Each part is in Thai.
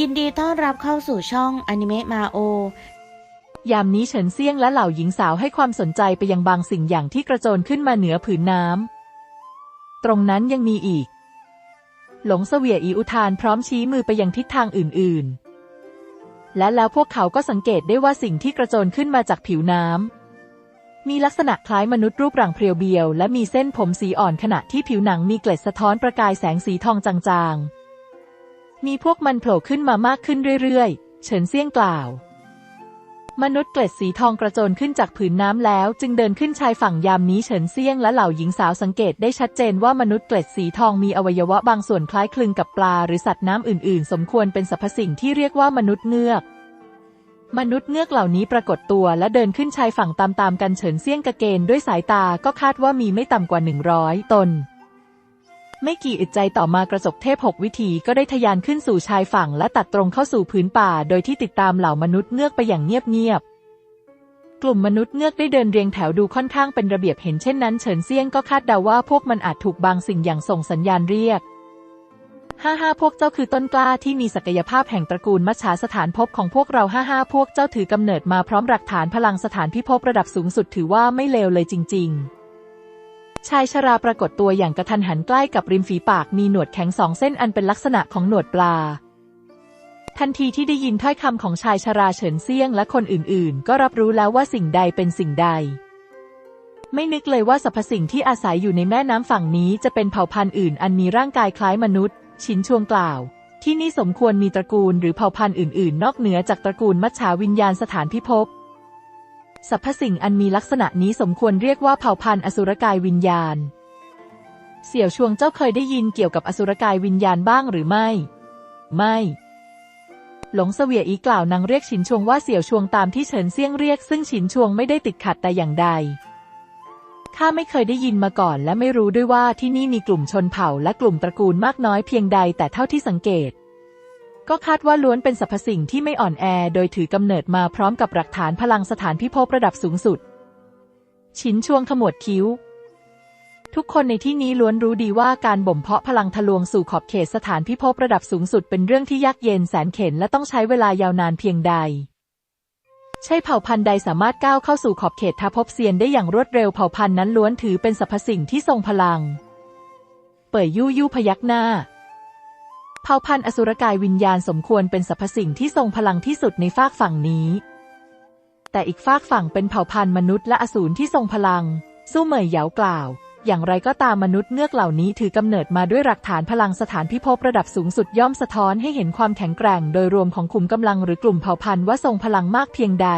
ยินดีต้อนรับเข้าสู่ช่องอนิเมะมาโอ ยามนี้เฉินเซียงและเหล่าหญิงสาวให้ความสนใจไปยังบางสิ่งอย่างที่กระโจนขึ้นมาเหนือผืนน้ำ ตรงนั้นยังมีอีก หลงเสวียอีอุทานพร้อมชี้มือไปยังทิศทางอื่น ๆ และแล้วพวกเขาก็สังเกตได้ว่าสิ่งที่กระโจนขึ้นมาจากผิวน้ำ มีลักษณะคล้ายมนุษย์รูปร่างเพรียวเบียว และมีเส้นผมสีอ่อนขณะที่ผิวหนังมีเกล็ดสะท้อนประกายแสงสีทองจางๆ มีพวกมันโผล่ขึ้นมามากขึ้นเรื่อยๆ เฉินเซี่ยงกล่าว มนุษย์เกล็ดสีทองกระโจนขึ้นจากผืนน้ำแล้ว จึงเดินขึ้นชายฝั่งยามนี้เฉินเซี่ยงและเหล่าหญิงสาวสังเกตได้ชัดเจนว่ามนุษย์เกล็ดสีทองมีอวัยวะบางส่วนคล้ายคลึงกับปลาหรือสัตว์น้ำอื่นๆ สมควรเป็นสรรพสิ่งที่เรียกว่ามนุษย์เงือกมนุษย์เงือกเหล่านี้ปรากฏตัวและเดินขึ้นชายฝั่งตามๆกันเฉินเซี่ยงกระเกนด้วยสายตาก็คาดว่ามีไม่ต่ำกว่าหนึ่งร้อยตน ไม่กี่อึดใจต่อมากระจกเทพหกวิธีก็ได้ทะยานขึ้นสู่ชายฝั่งและตัดตรงเข้าสู่พื้นป่า โดยที่ติดตามเหล่ามนุษย์เงือกไปอย่างเงียบๆ กลุ่มมนุษย์เงือกได้เดินเรียงแถวดูค่อนข้างเป็นระเบียบเห็นเช่นนั้นเฉินเซียงก็คาดเดาว่าพวกมันอาจถูกบางสิ่งอย่างส่งสัญญาณเรียกห้าห้าพวกเจ้าคือต้นกล้าที่มีศักยภาพแห่งตระกูลมัชชาสถานภพของพวกเราห้าห้าพวกเจ้าถือกำเนิดมาพร้อมหลักฐานพลังสถานพิภพระดับสูงสุดถือว่าไม่เลวเลยจริง ๆ ชายชราปรากฏตัวอย่างกระทันหันใกล้กับริมฝีปากมีหนวดแข็งสองเส้นอันเป็นลักษณะของหนวดปลา ทันทีที่ได้ยินถ้อยคำของชายชราเฉินเซียงและคนอื่นๆ ก็รับรู้แล้วว่าสิ่งใดเป็นสิ่งใด ไม่นึกเลยว่าสรรพสิ่งที่อาศัยอยู่ในแม่น้ำฝั่งนี้จะเป็นเผ่าพันธุ์อื่น อันมีร่างกายคล้ายมนุษย์ ชินชวงกล่าว ที่นี่สมควรมีตระกูลหรือเผ่าพันธุ์อื่น ๆ นอกเหนือจากตระกูลมัจฉาวิญญาณสถานพิภพ สรรพสิ่งอันมีลักษณะนี้สมควรเรียกว่าเผ่าพันธุ์อสุรกายวิญญาณ เสี่ยวชวงเจ้าเคยได้ยินเกี่ยวกับอสุรกายวิญญาณบ้างหรือไม่ ไม่ หลงเสวียอีกล่าวนางเรียกฉินชวงว่าเสี่ยวชวงตามที่เฉินเซี่ยงเรียก ซึ่งฉินชวงไม่ได้ติดขัดแต่อย่างใดข้าไม่เคยได้ยินมาก่อนและไม่รู้ด้วยว่าที่นี่มีกลุ่มชนเผ่าและกลุ่มตระกูลมากน้อยเพียงใดแต่เท่าที่สังเกต ก็คาดว่าล้วนเป็นสรรพสิ่งที่ไม่อ่อนแอโดยถือกำเนิดมาพร้อมกับหลักฐานพลังสถานพิภพระดับสูงสุดฉินชวงขมวดคิ้ว ทุกคนในที่นี้ล้วนรู้ดีว่าการบ่มเพาะพลังทะลวงสู่ขอบเขตสถานพิภพระดับสูงสุดเป็นเรื่องที่ยากเย็นแสนเข็ญและต้องใช้เวลายาวนานเพียงใด ใช่เผ่าพันธุ์ใดสามารถก้าวเข้าสู่ขอบเขตทาภพเซียนได้อย่างรวดเร็วเผ่าพันธุ์นั้นล้วนถือเป็นสรรพสิ่งที่ทรงพลัง เป่ยยู่ยู่พยักหน้า เผ่าพันธุ์อสุรกายวิญญาณสมควรเป็นสรรพสิ่งที่ทรงพลังที่สุดในฝากฝั่งนี้ แต่อีกฝากฝั่งเป็นเผ่าพันธุ์มนุษย์และอสูรที่ทรงพลัง สู้เหมยเหยากล่าว อย่างไรก็ตามมนุษย์เงือกเหล่านี้ถือกำเนิดมาด้วยหลักฐานพลังสถานพิภพระดับสูงสุดย่อมสะท้อนให้เห็นความแข็งแกร่ง โดยรวมของขุมกำลังหรือกลุ่มเผ่าพันธุ์ว่าทรงพลังมากเพียงใด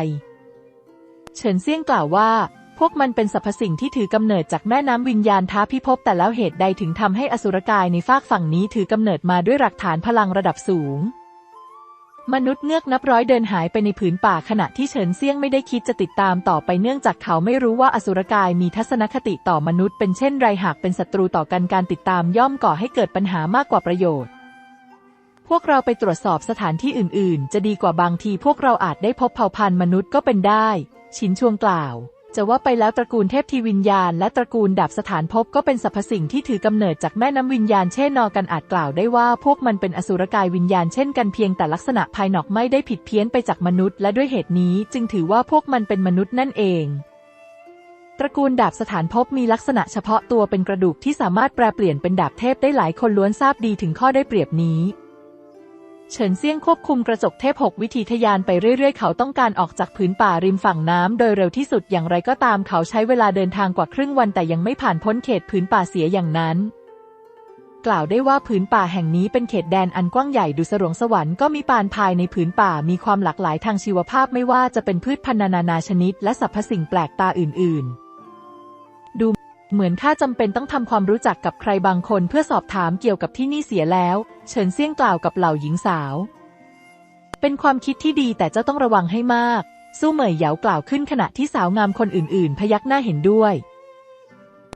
เฉินเซี่ยงกล่าวว่า พวกมันเป็นสรรพสิ่งที่ถือกำเนิดจากแม่น้ำวิญญาณท้าพิภพแต่แล้วเหตุใดถึงทำให้อสุรกายในฝากฝั่งนี้ถือกำเนิดมาด้วยหลักฐานพลังระดับสูง มนุษย์เงือกนับร้อยเดินหายไปในผืนป่าขณะที่เฉินเซียงไม่ได้คิดจะติดตามต่อไปเนื่องจากเขาไม่รู้ว่าอสุรกายมีทัศนคติต่อมนุษย์เป็นเช่นไรหากเป็นศัตรูต่อกันการติดตามย่อมก่อให้เกิดปัญหามากกว่าประโยชน์พวกเราไปตรวจสอบสถานที่อื่น ๆ จะดีกว่าบางทีพวกเราอาจได้พบเผ่าพันธุ์มนุษย์ก็เป็นได้ ชินชวงกล่าว จะว่าไปแล้วตระกูลเทพทีวิญญาณ และตระกูลดาบสถานภพก็เป็นสรรพสิ่งที่ถือกำเนิดจากแม่น้ำวิญญาณเช่นนอกันอาจกล่าวได้ว่าพวกมันเป็นอสุรกายวิญญาณเช่นกันเพียงแต่ลักษณะภายนอกไม่ได้ผิดเพี้ยนไปจากมนุษย์ และด้วยเหตุนี้จึงถือว่าพวกมันเป็นมนุษย์นั่นเองตระกูลดาบสถานภพมีลักษณะเฉพาะตัวเป็นกระดูกที่สามารถแปลเปลี่ยนเป็นดาบเทพได้หลายคนล้วนทราบดีถึงข้อได้เปรียบนี้ เฉินเซียงควบคุมกระจกเทพหกวิธีทะยานไปเรื่อยๆ เขาต้องการออกจากผืนป่าริมฝั่งน้ำโดยเร็วที่สุดอย่างไรก็ตามเขาใช้เวลาเดินทางกว่าครึ่งวันแต่ยังไม่ผ่านพ้นเขตผืนป่าเสียอย่างนั้น กล่าวได้ว่าผืนป่าแห่งนี้เป็นเขตแดนอันกว้างใหญ่ดุสรวงสวรรค์ก็มีปานภายในผืนป่ามีความหลากหลายทางชีวภาพไม่ว่าจะเป็นพืชพันธุ์นานาชนิด และสรรพสิ่งแปลกตาอื่น ๆ เหมือนข้าจำเป็นต้องทำความรู้จักกับใครบางคนเพื่อสอบถามเกี่ยวกับที่นี่เสียแล้ว เฉินเซี่ยงกล่าวกับเหล่าหญิงสาว เป็นความคิดที่ดีแต่เจ้าต้องระวังให้มาก สู้เหมยเหยากล่าวขึ้นขณะที่สาวงามคนอื่นๆ พยักหน้าเห็นด้วย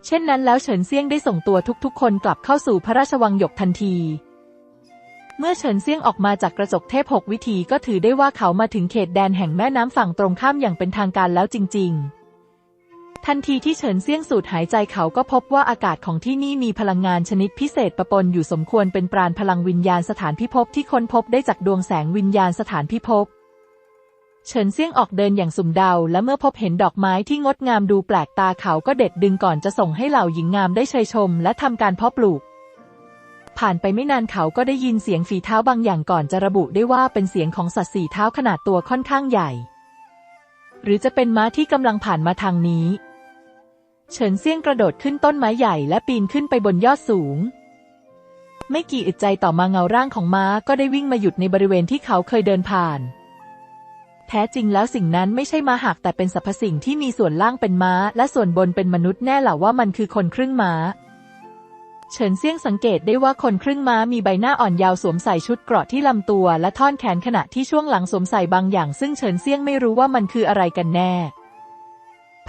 เช่นนั้นแล้วเฉินเซี่ยงได้ส่งตัวทุกๆ คนกลับเข้าสู่พระราชวังหยกทันที เมื่อเฉินเซี่ยงออกมาจากกระจกเทพหกวิธีก็ถือได้ว่าเขามาถึงเขตแดนแห่งแม่น้ำฝั่งตรงข้ามอย่างเป็นทางการแล้วจริง ๆ ทันทีที่เฉินเซี่ยงสูดหายใจเขาก็พบว่าอากาศของที่นี่มีพลังงานชนิดพิเศษประปนอยู่สมควรเป็นปราณพลังวิญญาณสถานพิภพที่ค้นพบได้จากดวงแสงวิญญาณสถานพิภพเฉินเซี่ยงออกเดินอย่างสุ่มเดา และเมื่อพบเห็นดอกไม้ที่งดงามดูแปลกตาเขาก็เด็ดดึงก่อนจะส่งให้เหล่าหญิงงามได้ชยชม และทำการเพาะปลูก ผ่านไปไม่นานเขาก็ได้ยินเสียงฝีเท้าบางอย่างก่อนจะระบุได้ว่าเป็นเสียงของสัตว์สี่เท้าขนาดตัวค่อนข้างใหญ่ หรือจะเป็นม้าที่กำลังผ่านมาทางนี้ เฉินเซี่ยงกระโดดขึ้นต้นไม้ใหญ่และปีนขึ้นไปบนยอดสูง ไม่กี่อึดใจต่อมาเงาร่างของม้าก็ได้วิ่งมาหยุดในบริเวณที่เขาเคยเดินผ่าน แท้จริงแล้วสิ่งนั้นไม่ใช่ม้าหักแต่เป็นสรรพสิ่งที่มีส่วนล่างเป็นม้า และส่วนบนเป็นมนุษย์แน่หล่ะว่ามันคือคนครึ่งม้า เฉินเซี่ยงสังเกตได้ว่าคนครึ่งม้ามีใบหน้าอ่อนยาวสวมใส่ชุดเกราะที่ลำตัว และท่อนแขนขณะที่ช่วงหลังสวมใส่บางอย่าง ซึ่งเฉินเซี่ยงไม่รู้ว่ามันคืออะไรกันแน่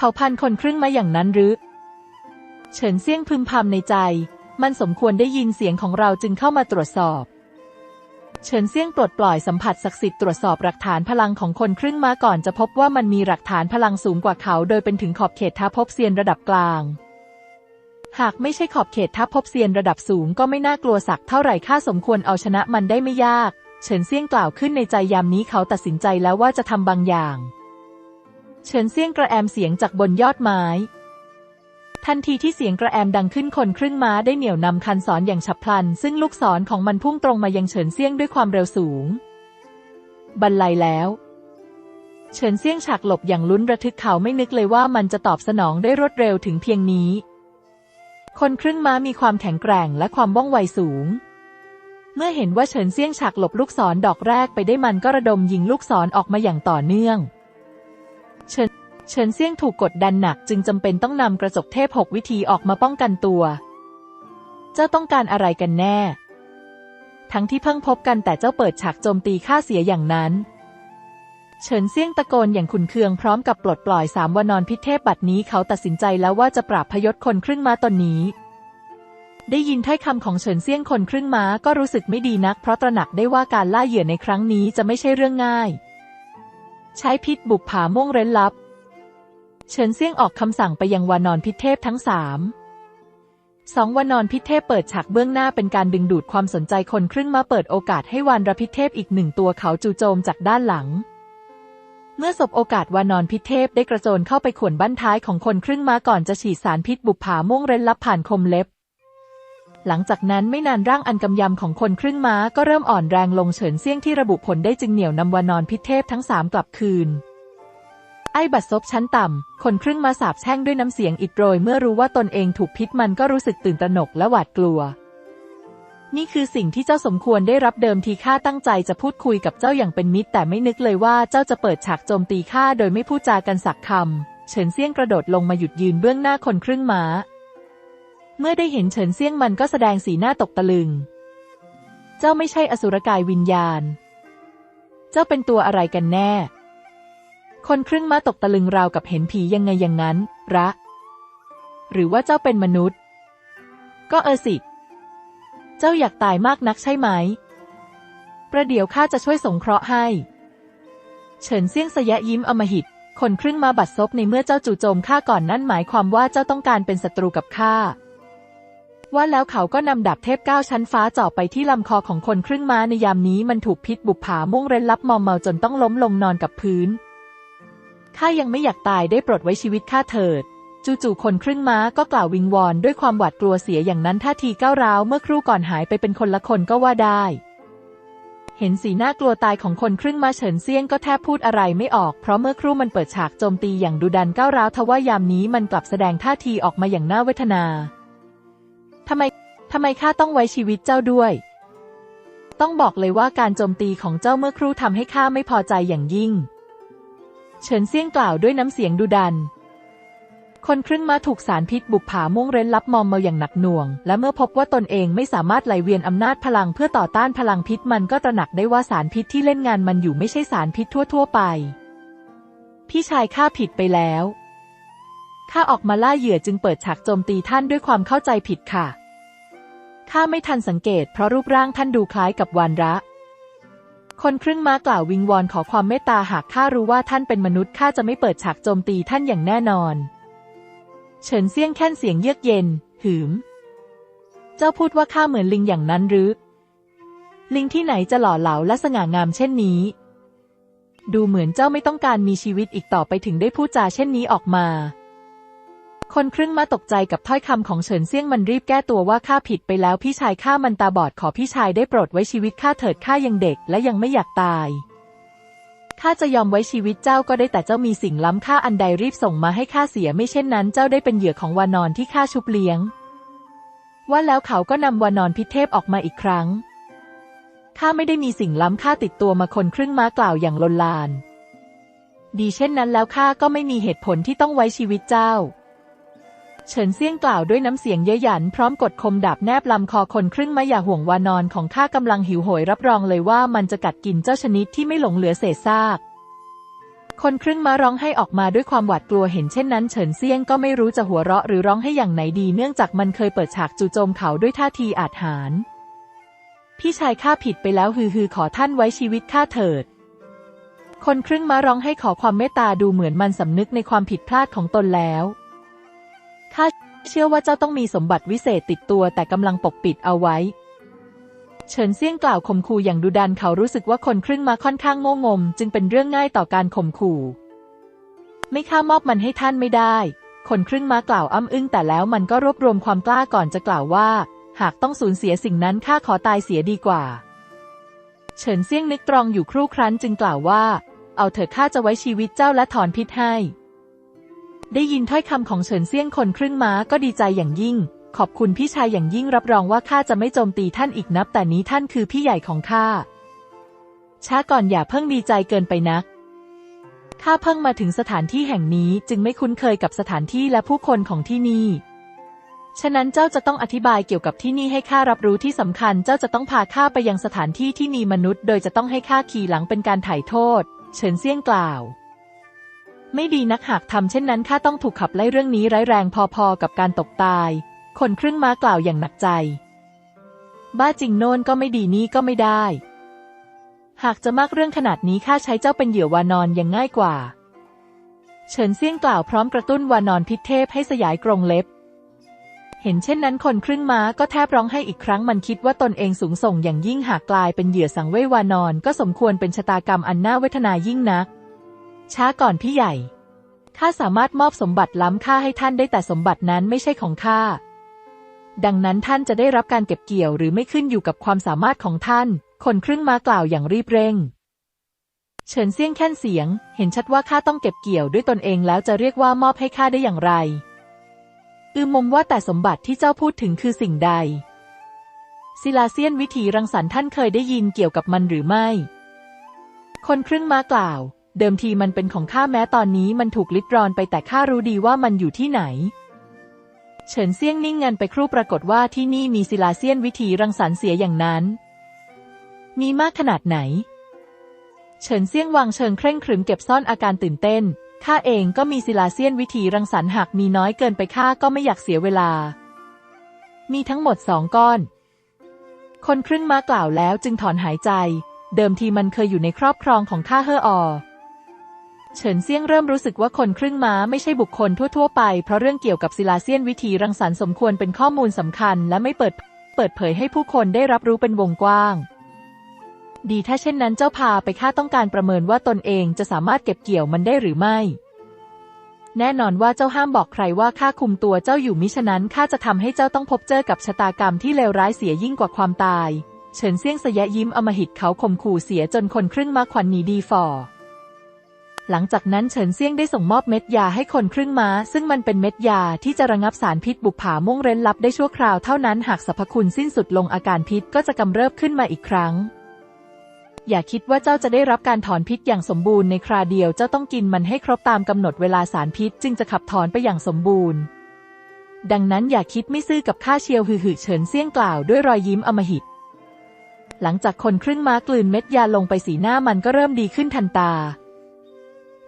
เผ่าพันธุ์คนครึ่งมาอย่างนั้นหรือ เฉินเซี่ยงพึมพำในใจ มันสมควรได้ยินเสียงของเราจึงเข้ามาตรวจสอบ เฉินเซี่ยงปลดปล่อยสัมผัสศักดิ์สิทธิ์ตรวจสอบหลักฐานพลังของคนครึ่งมาก่อนจะพบว่ามันมีหลักฐานพลังสูงกว่าเขา โดยเป็นถึงขอบเขตท้าภพเซียนระดับกลาง หากไม่ใช่ขอบเขตท้าภพเซียนระดับสูงก็ไม่น่ากลัวสักเท่าไหร่ข้าสมควรเอาชนะมันได้ไม่ยาก เฉินเซี่ยงกล่าวขึ้นในใจยามนี้เขาตัดสินใจแล้วว่าจะทำบางอย่าง เฉินเซียงกระแอมเสียงจากบนยอดไม้ ทันทีที่เสียงกระแอมดังขึ้นคนครึ่งม้าได้เหนี่ยวนำคันศรออย่างฉับพลัน ซึ่งลูกศรของมันพุ่งตรงมายังเฉินเซียงด้วยความเร็วสูง บรรลัยแล้ว เฉินเซียงฉากหลบอย่างลุ้นระทึกเขาไม่นึกเลยว่ามันจะตอบสนองได้รวดเร็วถึงเพียงนี้ คนครึ่งม้ามีความแข็งแกร่งและความว่องไวสูงเมื่อเห็นว่าเฉินเซียงฉากหลบลูกศรดอกแรกไปได้มันก็ระดมยิงลูกศรออกมาอย่างต่อเนื่อง เฉินเฉินเซี่ยงถูกกดดันหนักจึงจำเป็นต้องนำกระจกเทพหกวิธีออกมาป้องกันตัว เจ้าต้องการอะไรกันแน่ ทั้งที่เพิ่งพบกันแต่เจ้าเปิดฉากโจมตีข้าเสียอย่างนั้น เฉินเซี่ยงตะโกนอย่างขุนเคืองพร้อมกับปลดปล่อยสามวานอนพิเทพบัดนี้เขาตัดสินใจแล้วว่าจะปราบพยศคนครึ่งม้าตนนี้ ได้ยินถ้อยคำของเฉินเซี่ยงคนครึ่งม้าก็รู้สึกไม่ดีนัก เพราะตระหนักได้ว่าการล่าเหยื่อในครั้งนี้จะไม่ใช่เรื่องง่าย ใช้พิษบุกผาม่วงเร้นลับ เฉินเซี่ยงออกคำสั่งไปยังวานอนพิเทพทั้งสามสองวานอนพิเทพเปิดฉากเบื้องหน้าเป็นการดึงดูดความสนใจคนครึ่งมาเปิดโอกาสให้วานรพิเทพอีกหนึ่งตัวเขาจู่โจมจากด้านหลัง เมื่อสบโอกาสวานอนพิเทพได้กระโจนเข้าไปข่วนบั้นท้ายของคนครึ่งมาก่อนจะฉีดสารพิษบุกผาม่วงเร้นลับผ่านคมเล็บ หลังจากนั้นไม่นานร่างอันกำยำของคนครึ่งม้าก็เริ่มอ่อนแรงลงเฉินเซี่ยงที่ระบุผลได้จึงเหนี่ยวนำวานอนพิเทพทั้งสามกลับคืน ไอ้บัดซบชั้นต่ำ คนครึ่งมาสาบแช่งด้วยน้ำเสียงอิดโรยเมื่อรู้ว่าตนเองถูกพิษมันก็รู้สึกตื่นตระหนกและหวาดกลัว นี่คือสิ่งที่เจ้าสมควรได้รับเดิมทีข้าตั้งใจจะพูดคุยกับเจ้าอย่างเป็นมิตร แต่ไม่นึกเลยว่าเจ้าจะเปิดฉากโจมตีข้าโดยไม่พูดจากันสักคำเฉินเซี่ยงกระโดดลงมาหยุดยืนเบื้องหน้าคนครึ่งม้า เมื่อได้เห็นเฉินเซี่ยงมันก็แสดงสีหน้าตกตะลึง เจ้าไม่ใช่อสุรกายวิญญาณ เจ้าเป็นตัวอะไรกันแน่ คนครึ่งม้าตกตะลึงราวกับเห็นผียังไงอย่างนั้น ระ หรือว่าเจ้าเป็นมนุษย์ ก็เออสิ เจ้าอยากตายมากนักใช่ไหม ประเดี๋ยวข้าจะช่วยสงเคราะห์ให้ เฉินเซี่ยงสยะยิ้มอมหิตคนครึ่งมาบัดซบในเมื่อเจ้าจู่โจมข้าก่อนนั่นหมายความว่าเจ้าต้องการเป็นศัตรูกับข้า ว่าแล้วเขาก็นำดาบเทพเก้าชั้นฟ้าเจาะไปที่ลำคอของคนครึ่งม้าในยามนี้มันถูกพิษบุกผามุ่งเร้นลับมอมเมาจนต้องล้มลงนอนกับพื้น ข้ายังไม่อยากตายได้โปรดไว้ชีวิตข้าเถิด จู่ๆคนครึ่งม้าก็กล่าววิงวอนด้วยความหวาดกลัวเสียอย่างนั้นท่าทีก้าวร้าวเมื่อครู่ก่อนหายไปเป็นคนละคนก็ว่าได้ เห็นสีหน้ากลัวตายของคนครึ่งม้าเฉินเซียงก็แทบพูดอะไรไม่ออกเพราะเมื่อครู่มันเปิดฉากโจมตีอย่างดุดันก้าวร้าวทว่ายามนี้มันกลับแสดงท่าทีออกมาอย่างน่าเวทนา ทำไม ทำไมข้าต้องไว้ชีวิตเจ้าด้วย ต้องบอกเลยว่าการโจมตีของเจ้าเมื่อครู่ทำให้ข้าไม่พอใจอย่างยิ่ง เฉินเซี่ยงกล่าวด้วยน้ำเสียงดุดัน คนครึ่งมาถูกสารพิษบุกผาม่งเร้นลับมอมเมาอย่างหนักหน่วง และเมื่อพบว่าตนเองไม่สามารถไหลเวียนอำนาจพลังเพื่อต่อต้านพลังพิษมันก็ตระหนักได้ว่าสารพิษที่เล่นงานมันอยู่ไม่ใช่สารพิษทั่ว ๆ ไป พี่ชายข้าผิดไปแล้วข้าออกมาล่าเหยื่อจึงเปิดฉากโจมตีท่านด้วยความเข้าใจผิดค่ะ ข้าไม่ทันสังเกตเพราะรูปร่างท่านดูคล้ายกับวานระ คนครึ่งม้ากล่าววิงวอนขอความเมตตาหากข้ารู้ว่าท่านเป็นมนุษย์ข้าจะไม่เปิดฉากโจมตีท่านอย่างแน่นอน เฉินเซี่ยงแค่นเสียงเยือกเย็น หืม เจ้าพูดว่าข้าเหมือนลิงอย่างนั้นหรือ ลิงที่ไหนจะหล่อเหลาและสง่างามเช่นนี้ ดูเหมือนเจ้าไม่ต้องการมีชีวิตอีกต่อไปถึงได้พูดจาเช่นนี้ออกมา คนครึ่งมาตกใจกับถ้อยคำของเฉินเซี่ยงมันรีบแก้ตัวว่าข้าผิดไปแล้วพี่ชายข้ามันตาบอดขอพี่ชายได้โปรดไว้ชีวิตข้าเถิดข้ายังเด็กและยังไม่อยากตายข้าจะยอมไว้ชีวิตเจ้าก็ได้แต่เจ้ามีสิ่งล้ำค่าอันใดรีบส่งมาให้ข้าเสียไม่เช่นนั้น เจ้าได้เป็นเหยื่อของวานอนที่ข้าชุบเลี้ยง ว่าแล้วเขาก็นำวานอนพิเทพออกมาอีกครั้งข้าไม่ได้มีสิ่งล้ำค่าติดตัวมาคนครึ่งม้ากล่าวอย่างลนลาน ดีเช่นนั้นแล้วข้าก็ไม่มีเหตุผลที่ต้องไว้ชีวิตเจ้า เฉินเซี่ยงกล่าวด้วยน้ำเสียงเย้ยหยันพร้อมกดคมดาบแนบลำคอคนครึ่งมาอย่าห่วงวานอนของข้ากำลังหิวโหยรับรองเลยว่ามันจะกัดกินเจ้าชนิดที่ไม่หลงเหลือเศษซาก คนครึ่งมาร้องให้ออกมาด้วยความหวาดกลัวเห็นเช่นนั้นเฉินเซี่ยงก็ไม่รู้จะหัวเราะหรือร้องให้อย่างไหนดีเนื่องจากมันเคยเปิดฉากจู่โจมเขาด้วยท่าทีอาจหาญพี่ชายข้าผิดไปแล้วฮือฮือขอท่านไว้ชีวิตข้าเถิดคนครึ่งมาร้องให้ขอความเมตตาดูเหมือนมันสำนึกในความผิดพลาดของตนแล้ว เชื่อว่าเจ้าต้องมีสมบัติวิเศษติดตัวแต่กำลังปกปิดเอาไว้ เฉินเซี่ยงกล่าวข่มขู่อย่างดุดันเขารู้สึกว่าคนครึ่งมาค่อนข้างโง่งม จึงเป็นเรื่องง่ายต่อการข่มขู่ ไม่ข้ามอบมันให้ท่านไม่ได้ คนครึ่งม้ากล่าวอ้ำอึ้งแต่แล้วมันก็รวบรวมความกล้าก่อนจะกล่าวว่า หากต้องสูญเสียสิ่งนั้นข้าขอตายเสียดีกว่า เฉินเซี่ยงนึกตรองอยู่ครู่ครั้นจึงกล่าวว่า เอาเถอะข้าจะไว้ชีวิตเจ้าและถอนพิษให้ ได้ยินถ้อยคำของเฉินเซี่ยงคนครึ่งม้าก็ดีใจอย่างยิ่ง ขอบคุณพี่ชายอย่างยิ่งรับรองว่าข้าจะไม่โจมตีท่านอีกนับ แต่นี้ท่านคือพี่ใหญ่ของข้า ช้าก่อนอย่าเพิ่งดีใจเกินไปนักข้าเพิ่งมาถึงสถานที่แห่งนี้จึงไม่คุ้นเคยกับสถานที่และผู้คนของที่นี่ ฉะนั้นเจ้าจะต้องอธิบายเกี่ยวกับที่นี่ให้ข้ารับรู้ที่สำคัญ เจ้าจะต้องพาข้าไปยังสถานที่ที่มีมนุษย์ โดยจะต้องให้ข้าขี่หลังเป็นการถ่ายโทษ เฉินเซี่ยงกล่าว ไม่ดีนักหากทำเช่นนั้นข้าต้องถูกขับไล่เรื่องนี้ร้ายแรงพอๆกับการตกตาย คนครึ่งม้ากล่าวอย่างหนักใจ บ้าจริงโน่นก็ไม่ดีนี่ก็ไม่ได้ หากจะมากเรื่องขนาดนี้ข้าใช้เจ้าเป็นเหยื่อวานอนยังง่ายกว่า เฉินเซี่ยงกล่าวพร้อมกระตุ้นวานอนพิเทพให้สยายกรงเล็บ เห็นเช่นนั้นคนครึ่งม้าก็แทบร้องให้อีกครั้งมันคิดว่าตนเองสูงส่งอย่างยิ่งหากกลายเป็นเหยื่อสังเวยวานอนก็สมควรเป็นชะตากรรมอันน่าเวทนายิ่งนัก ช้าก่อนพี่ใหญ่ ข้าสามารถมอบสมบัติล้ำค่าให้ท่านได้แต่สมบัตินั้นไม่ใช่ของข้า ดังนั้นท่านจะได้รับการเก็บเกี่ยวหรือไม่ขึ้นอยู่กับความสามารถของท่าน คนครึ่งมากล่าวอย่างรีบเร่ง เฉินเซี่ยงแค่นเสียง เห็นชัดว่าข้าต้องเก็บเกี่ยวด้วยตนเองแล้วจะเรียกว่ามอบให้ข้าได้อย่างไร อืมมว่าแต่สมบัติที่เจ้าพูดถึงคือสิ่งใด ศิลาเซียนวิถีรังสรรค์ท่านเคยได้ยินเกี่ยวกับมันหรือไม่ คนครึ่งมากล่าว เดิมทีมันเป็นของข้าแม้ตอนนี้มันถูกลิดรอนไปแต่ข้ารู้ดีว่ามันอยู่ที่ไหน เฉินเซี่ยงนิ่งงันไปครู่ปรากฏว่าที่นี่มีศิลาเซียนวิถีรังสรรค์เสียอย่างนั้น มีมากขนาดไหน เฉินเซี่ยงวางเชิงเคร่งครึมเก็บซ่อนอาการตื่นเต้น ข้าเองก็มีศิลาเซียนวิธีรังสรรค์หากมีน้อยเกินไปข้าก็ไม่อยากเสียเวลา มีทั้งหมดสองก้อน คนครึ่งมากล่าวแล้วจึงถอนหายใจ เดิมทีมันเคยอยู่ในครอบครองของข้าเฮออ เฉินเซี่ยงเริ่มรู้สึกว่าคนครึ่งม้าไม่ใช่บุคคลทั่ว ๆ ไป เพราะเรื่องเกี่ยวกับศิลาเซียนวิธีรังสรรค์สมควรเป็นข้อมูลสำคัญ และไม่เปิดเปิดเผยให้ผู้คนได้รับรู้เป็นวงกว้าง ดีถ้าเช่นนั้นเจ้าพาไปข้าต้องการประเมินว่าตนเองจะสามารถเก็บเกี่ยวมันได้หรือไม่ แน่นอนว่าเจ้าห้ามบอกใครว่าข้าคุมตัวเจ้าอยู่มิฉะนั้นข้าจะทำให้เจ้าต้องพบเจอกับชะตากรรมที่เลวร้ายเสียยิ่งกว่าความตาย เฉินเซี่ยงสยะยิ้มอมหิตเขาข่มขู่เสียจนคนครึ่งมาขวัญหนีดีฟอ หลังจากนั้นเฉินเซียงได้ส่งมอบเม็ดยาให้คนครึ่งม้า ซึ่งมันเป็นเม็ดยาที่จะระงับสารพิษบุกผาม่วงเร้นลับได้ชั่วคราวเท่านั้นหากสรรพคุณสิ้นสุดลงอาการพิษก็จะกำเริบขึ้นมาอีกครั้ง อย่าคิดว่าเจ้าจะได้รับการถอนพิษอย่างสมบูรณ์ในคราเดียวเจ้าต้องกินมันให้ครบตามกำหนดเวลาสารพิษจึงจะขับถอนไปอย่างสมบูรณ์ ดังนั้นอย่าคิดไม่ซื่อกับข้าเชียวหือหือเฉินเซียงกล่าวด้วยรอยยิ้มอมหิต หลังจากคนครึ่งม้ากลืนเม็ดยาลงไปสีหน้ามันก็เริ่มดีขึ้นทันตา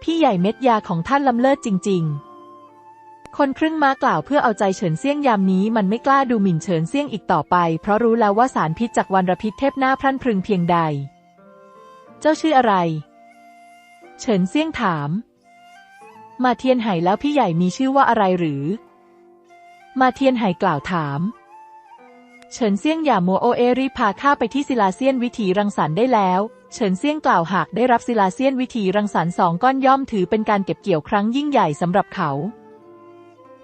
พี่ใหญ่เม็ดยาของท่านล้ำเลิศจริง ๆ คนครึ่งม้ากล่าวเพื่อเอาใจเฉินเซี่ยงยามนี้มันไม่กล้าดูหมิ่นเฉินเซี่ยงอีกต่อไป เพราะรู้แล้วว่าสารพิษจากวันระพิษเทพหน้าพรั่นพรึงเพียงใด เจ้าชื่ออะไร เฉินเซี่ยงถาม มาเทียนไห่แล้วพี่ใหญ่มีชื่อว่าอะไรหรือ มาเทียนไห่กล่าวถามเฉินเซี่ยงอย่ามัวโอเอรีพาข้าไปที่ศิลาเซียนวิถีรังสรรค์ได้แล้ว เฉินเซี่ยงกล่าวหากได้รับศิลาเซียนวิถีรังสรรค์สองก้อนย่อมถือเป็นการเก็บเกี่ยวครั้งยิ่งใหญ่สำหรับเขา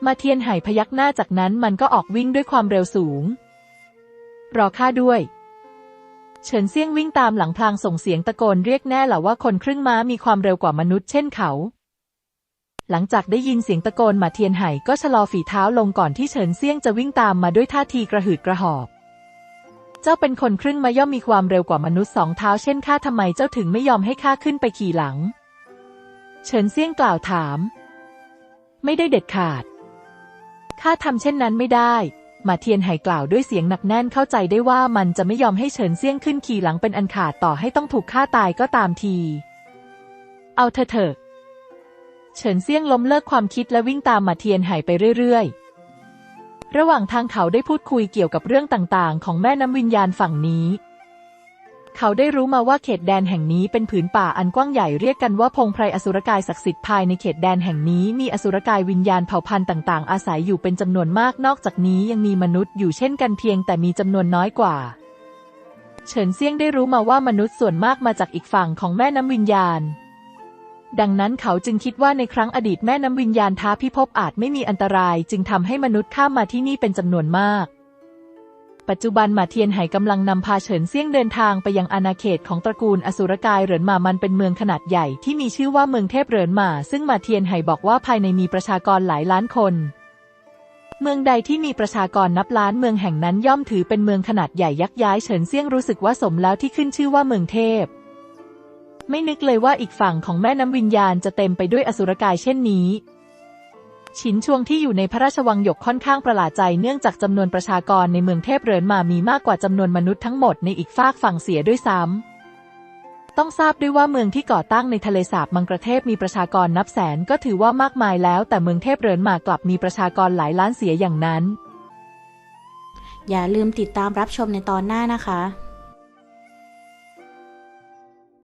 มาเทียนไห่พยักหน้าจากนั้นมันก็ออกวิ่งด้วยความเร็วสูง รอข้าด้วย เฉินเซี่ยงวิ่งตามหลังพลางส่งเสียงตะโกนเรียกแน่หล่าว่าคนครึ่งม้ามีความเร็วกว่ามนุษย์เช่นเขา หลังจากได้ยินเสียงตะโกนมาเทียนไห่ก็ชะลอฝีเท้าลงก่อนที่เฉินเซี่ยงจะวิ่งตามมาด้วยท่าทีกระหืดกระหอบ เจ้าเป็นคนครึ่งมาย่อมมีความเร็วกว่ามนุษย์สองเท้าเช่นข้าทำไมเจ้าถึงไม่ยอมให้ข้าขึ้นไปขี่หลัง เฉินเซี่ยงกล่าวถาม ไม่ได้เด็ดขาด ข้าทำเช่นนั้นไม่ได้ มาเทียนไห่กล่าวด้วยเสียงหนักแน่นเข้าใจได้ว่ามันจะไม่ยอมให้เฉินเซี่ยงขึ้นขี่หลังเป็นอันขาดต่อให้ต้องถูกฆ่าตายก็ตามที เอาเถอะเถอะ เฉินเซี่ยงล้มเลิกความคิดและวิ่งตามมาเทียนไห่ไปเรื่อยๆ ระหว่างทางเขาได้พูดคุยเกี่ยวกับเรื่องต่างๆ ของแม่น้ำวิญญาณฝั่งนี้ เขาได้รู้มาว่าเขตแดนแห่งนี้เป็นผืนป่าอันกว้างใหญ่เรียกกันว่าพงไพรอสุรกายศักดิ์สิทธิ์ภายในเขตแดนแห่งนี้มีอสุรกายวิญญาณเผ่าพันธุ์ต่าง ๆ อาศัยอยู่เป็นจำนวนมากนอกจากนี้ยังมีมนุษย์อยู่เช่นกันเพียงแต่มีจำนวนน้อยกว่า เฉินเซี่ยงได้รู้มาว่ามนุษย์ส่วนมากมาจากอีกฝั่งของแม่น้ำวิญญาณ ดังนั้นเขาจึงคิดว่าในครั้งอดีตแม่น้ำวิญญาณท้าพิภพอาจไม่มีอันตราย จึงทำให้มนุษย์ข้ามมาที่นี่เป็นจำนวนมาก ปัจจุบันมาเทียนไหกำลังนำพาเฉินเซี่ยงเดินทางไปยังอาณาเขตของตระกูลอสุรกายเหรินหมามันเป็นเมืองขนาดใหญ่ที่มีชื่อว่าเมืองเทพเหรินหมา ซึ่งมาเทียนไหบอกว่าภายในมีประชากรหลายล้านคน เมืองใดที่มีประชากรนับล้านเมืองแห่งนั้นย่อมถือเป็นเมืองขนาดใหญ่ยักษ์ย้ายเฉินเซี่ยงรู้สึกว่าสมแล้วที่ขึ้นชื่อว่าเมืองเทพ ไม่นึกเลยว่าอีกฝั่งของแม่น้ำวิญญาณจะเต็มไปด้วยอสุรกายเช่นนี้ฉินช่วงที่อยู่ในพระราชวังหยกค่อนข้างประหลาดใจเนื่องจากจำนวนประชากรในเมืองเทพเรินมามีมากกว่าจำนวนมนุษย์ทั้งหมดในอีกฝากฝั่งเสียด้วยซ้ำต้องทราบด้วยว่าเมืองที่ก่อตั้งในทะเลสาบมังกรเทพมีประชากรนับแสนก็ถือว่ามากมายแล้ว แต่เมืองเทพเรินมากลับมีประชากรหลายล้านเสียอย่างนั้น อย่าลืมติดตามรับชมในตอนหน้านะคะ